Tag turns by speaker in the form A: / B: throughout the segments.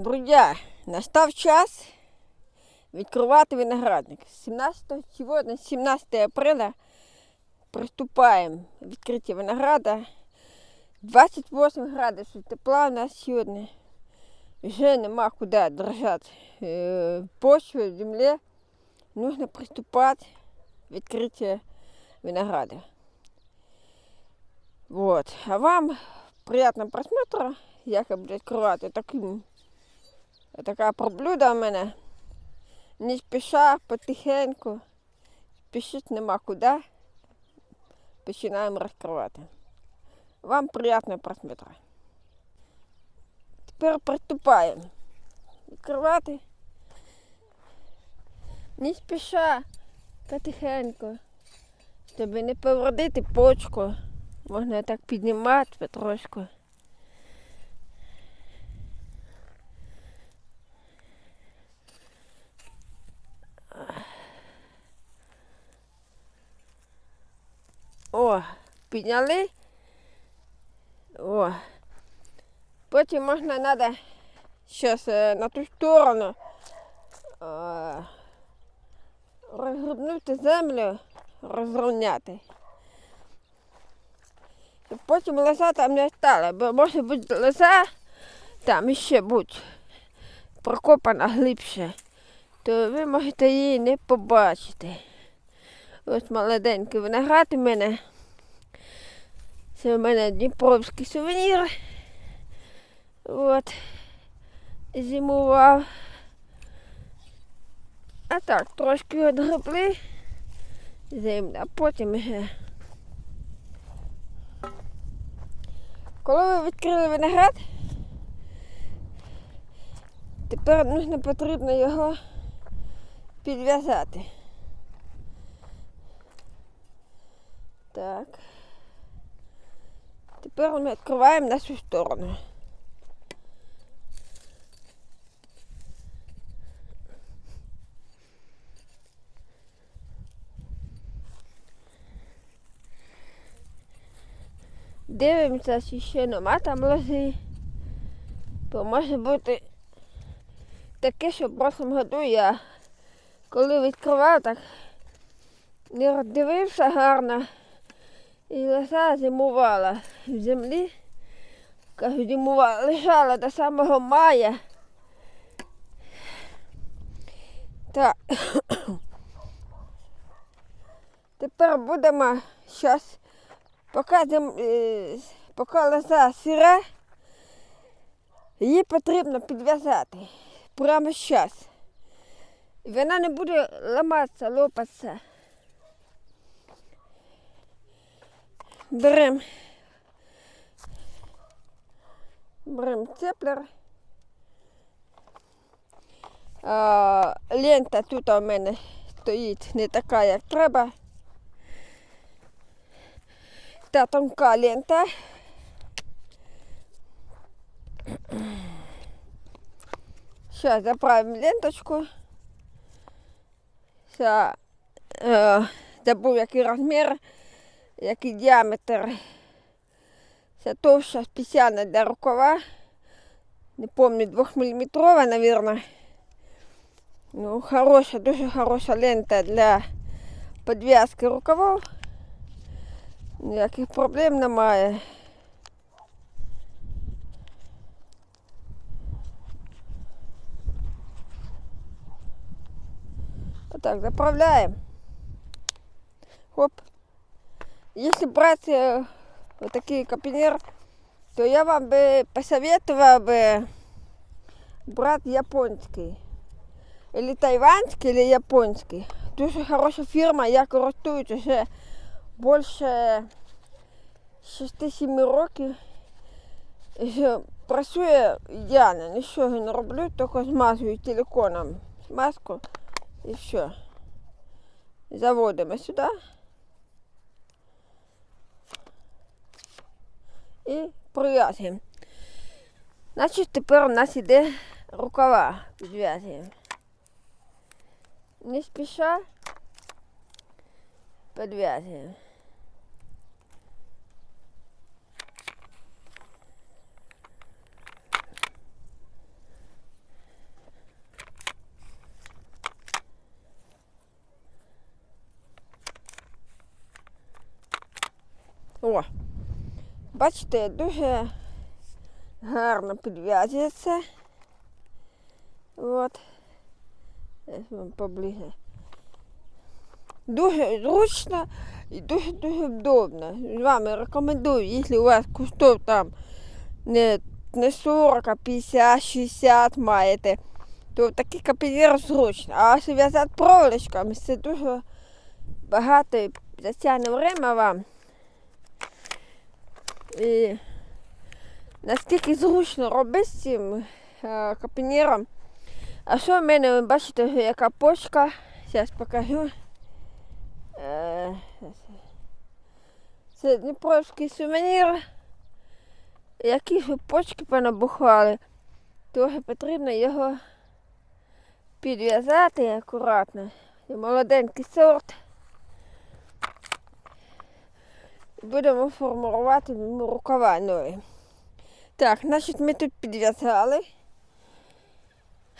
A: Друзі, настав час відкривати виноградник. 17, сьогодні, 17 апреля, приступаємо відкриття винограда. 28 градусів тепла у нас сьогодні. Вже нема куди держати е, почву землі. Нужно приступати відкриття винограда. Вот. А вам приятного просмотра, я буду відкривати таким Така проблюда в мене. Не спіша, потихеньку. Спішити нема куди. Починаємо розкривати. Вам приятного просмотра. Тепер приступаємо. Відкривати. Не спіша, потихеньку. Щоб не повредити почку. Можна так піднімати потрошку. О, підняли. О. Потім можна треба зараз на ту сторону е, розгрібнути землю, розрівняти. Потім лоза там не стала, бо може бути лоза там іще бути прокопана глибше, то ви можете її не побачити. Ось молоденький виноград у мене. Це у мене Дніпровський сувенір. От. Зимував. А так, трошки відгребли землю, а потім. Коли ви відкрили виноград, тепер нужно потрібно його підв'язати. Так. Тепер ми відкриваємо нашу сторону. Дивимося, чи ще нема там лози. Бо може бути таке, що в прошлому году я коли відкривав, так не роздивився гарно. І лоса зимувала в землі. Кажу, зимувала, лежала до самого мая. Так. Тепер будемо зараз, поки, зим, е, поки лоза сира, її потрібно підв'язати прямо зараз. Вона не буде ламатися, лопатися. Берем. Берем цеплер. А, лента тут у мене стоїть не така, як треба. Та тонка лента. Сейчас заправим ленточку. Сейчас е, забув який розмір який діаметр. Це товща спеціальна для рукава. Не пам'ятаю, 2 мм, мабуть. Ну, хороша, дуже хороша лента для підв'язки рукавів. Ніяких проблем немає. Отак, заправляємо. Хоп Если брать э, вот такие капинер, то я вам бы посоветовала бы брать японский. Или тайванський, или японський. Дуже хороша фірма, я користуюсь вже більше 6-7 років. І що Працює ідеально, нічого не роблю, тільки змазую силиконом маску і все. Заводимо сюди. і прив'язуємо. Значить, тепер у нас іде рукава підв'язуємо. Не спіша підв'язуємо. О! Бачите, дуже гарно підв'язується. От. Вам поближе. Дуже зручно і дуже-дуже удобно. Вам рекомендую, якщо у вас кустов там не, не 40, а 50, 60 маєте, то такий капелір зручно. А якщо в'язати проволочками, це дуже багато і затягне время вам. І наскільки зручно робити з цим е, капініром. А що в мене, ви бачите, яка почка. Зараз покажу. Е. Це Дніпровський сувенір. Які ж почки понабухали. Трохи потрібно його підв'язати акуратно. Молоденький сорт. І Будемо формувати рукава нові. Так, значить ми тут підв'язали.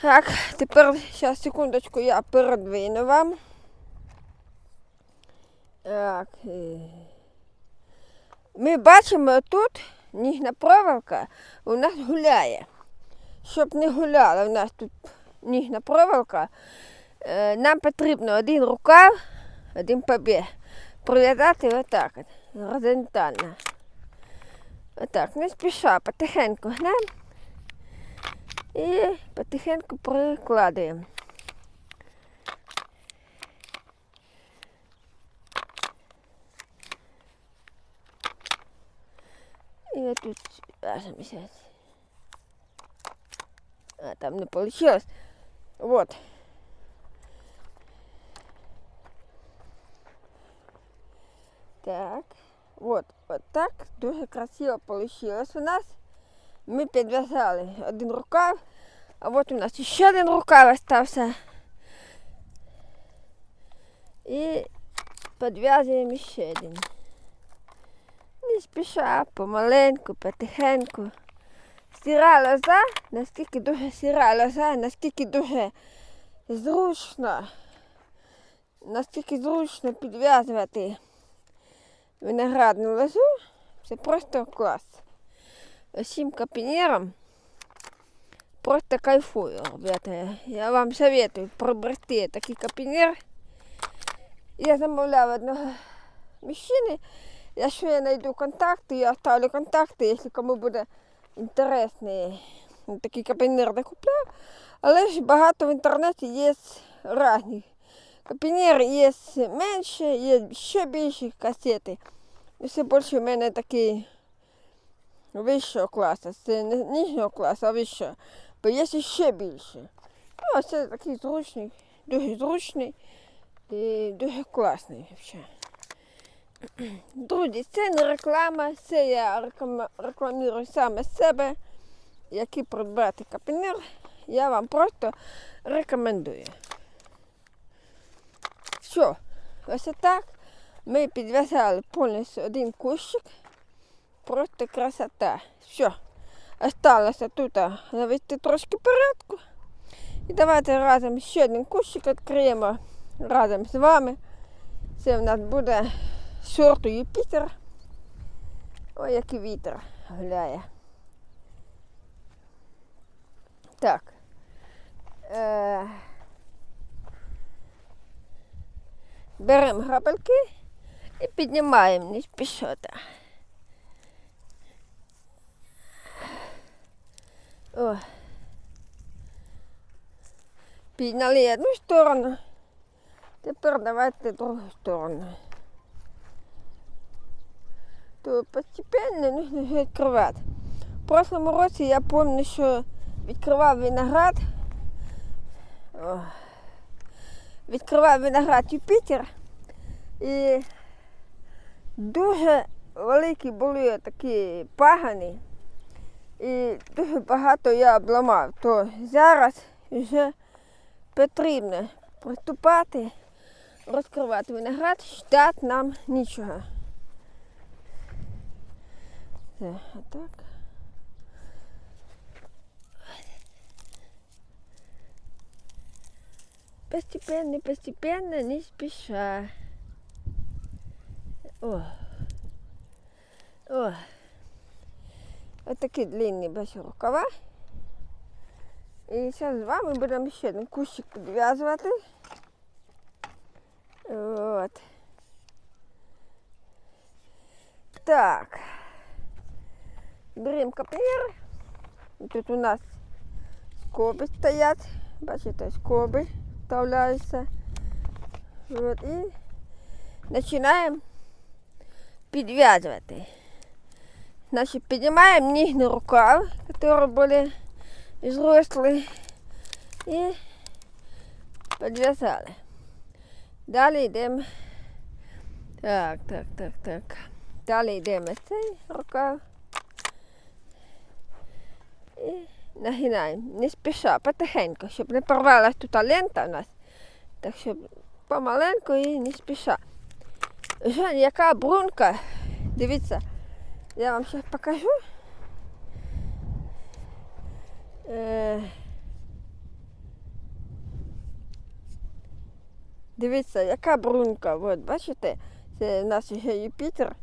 A: Так, тепер зараз секундочку я передвину вам. Так. е. Ми бачимо тут ніжна проволока у нас гуляє. Щоб не гуляла у нас тут ніжна проволока, е, нам потрібно один рукав, один побіг. Прив'язати отак от, горизонтально. Отак, не спіша, потихеньку гнемо і потихеньку прикладуємо. И вот тут вяжем. А, там не получилось. Вот. Так. Вот. Вот так дуже красиво получилось у нас. Ми підв'язали один рукав, а от у нас ще один рукав остався. І підв'язуємо ще один. Не спіша, помаленьку, потихеньку. Сіра лоза, наскільки дуже сіра лоза, наскільки дуже зручно, наскільки зручно підв'язувати виноградну лозу, це просто клас. Всім капінерам просто кайфую, ребята. Я вам советую приобрести такий капінер. Я замовляла одного мужчини. Якщо я знайду контакти, я оставлю контакти, якщо кому буде інтересний такий капінер не купляв. Але ж багато в інтернеті є різні. Капінери є менше, є ще більші касети. І все більше в мене такий вищого класу. Це не нижнього класу, а вищого. Бо є ще більше. Ну, а це такий зручний, дуже зручний і дуже класний. Друзі, це не реклама, це я реклама- рекламую саме себе. Який придбати капінер, я вам просто рекомендую. Все, ось так. Ми підв'язали повністю один кущик. Просто красота. Все. Осталося тут навести трошки порядку. І давайте разом ще один кущик відкриємо разом з вами. Це в нас буде сорту Юпітер. Ой, який вітер гуляє. Так. Е... Беремо грабельки і піднімаємо не спішота. О. Підняли одну сторону. Тепер давайте другу сторону. То постепенно нужно відкривати. В прошлому році я пам'ятаю, що відкривав виноград. О. Відкривав виноград Юпітер. І дуже великі були такі пагани. І дуже багато я обламав. То зараз вже потрібно приступати, розкривати виноград, ждати нам нічого. Все, отак. Постепенно, постепенно, не спеша. О. О. Ось такі длинні без рукава. І зараз з вами будемо ще один кущик підв'язувати. От. Так. Беремо капнір. Тут у нас скоби стоять. Бачите, скоби вставляються. От, і починаємо підв'язувати. Значит, поднимаем нижний рукав, который были взрослые, и подвязали. Далі йдемо. Так, так, так, так. Далі йдемо цей рукав. І нагинаємо. Не спіша, потихеньку, щоб не порвалась тут лента у нас. Так щоб помаленьку і не спіша. Жаль, яка брунка. Дивіться. Я вам сейчас покажу. Е, Дивіться, яка брунка. От, бачите, це у нас вже Юпітер.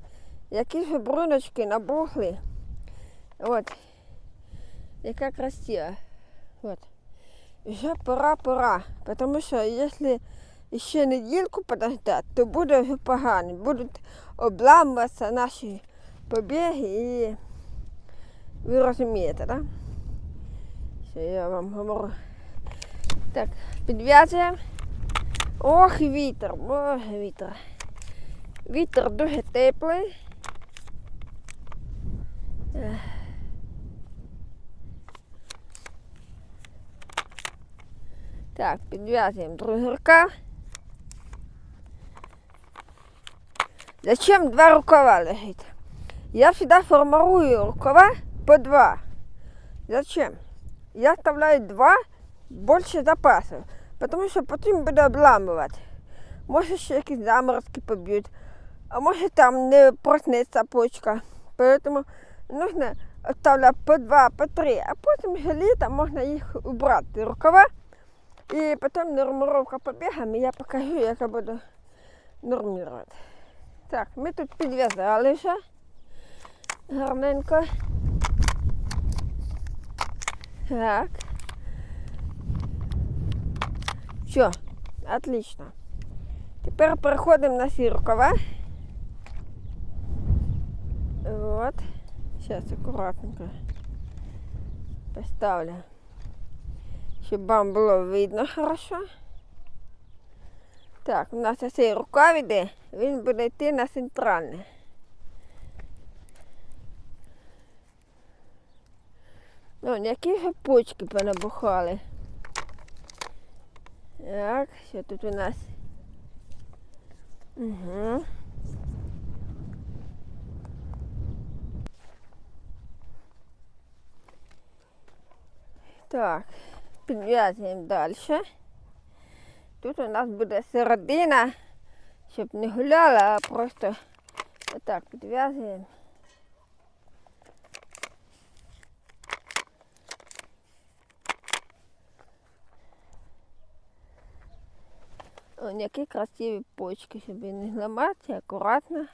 A: Які ж бруночки набухли. От. Яка красива. От. Вже пора, пора. Тому що якщо ще недільку подождати, то буде вже погано. Будуть обламуватися наші побіги і ви розумієте? Да? Що я вам говорю. Так, підв'язуємо. Ох, вітер, боже вітер. Вітер дуже теплий. Так, підв'язуємо другий рукав. Зачем два рукава лежить? Я всегда формирую рукава по два. Зачем? Я оставляю два більше запасів, тому що потім буде обламувати. Може ще якісь заморозки поб'ють, а може там не проснеться почка. Поэтому нужно оставляти по два, по три, а потім вже літом можна їх убрати рукава. І потім нормировка побігами, я покажу, як я буду нормувати. Так, ми тут підв'язали вже гарненько. Так. Все, отлично. Тепер переходимо на ці рукава. Вот. Сейчас аккуратненько поставлю. Щоб вам було видно хорошо. Так, у нас цей рукав іде, він буде йти на центральне. Ну, які ж почки понабухали. Так, що тут у нас? Угу. Так, підв'язуємо далі. Тут у нас буде середина, щоб не гуляла, а просто отак підв'язуємо. О, які красиві почки, щоб не зламати, акуратно.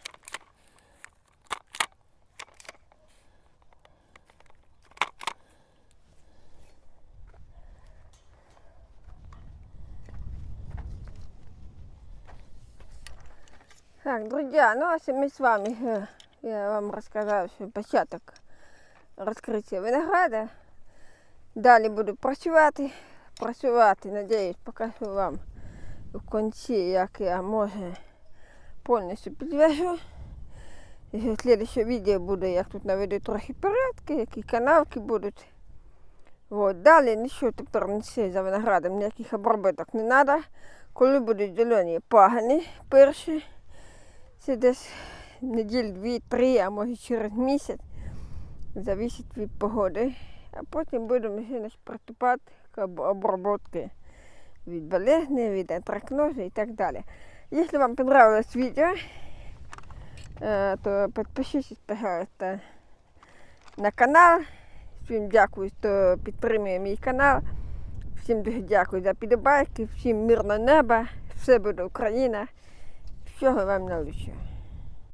A: Так, друзья, ну а мы с вами, э, я вам рассказала, що початок розкриття винограда. Далі буду працювати, працювати, надіюсь, покажу вам в кінці, як я може повністю підв'яжу. І следующее відео буде, як тут наведу трохи порядки, які канавки будуть. От, далі нічого тепер не все за виноградом, ніяких обробиток не треба. Коли будуть зелені пагани перші, це десь неділь дві-три, а може через місяць. Зависить від погоди. А потім будемо ще приступати к обробки від болезни, від антракноза і так далі. Если вам понравилось видео, э, то підпишіться, пожалуйста, на канал. Всім дякую, хто підтримує мій канал. Всім дуже дякую за підобайки, всім мирного неба, все буде Україна. 就回外面那里去。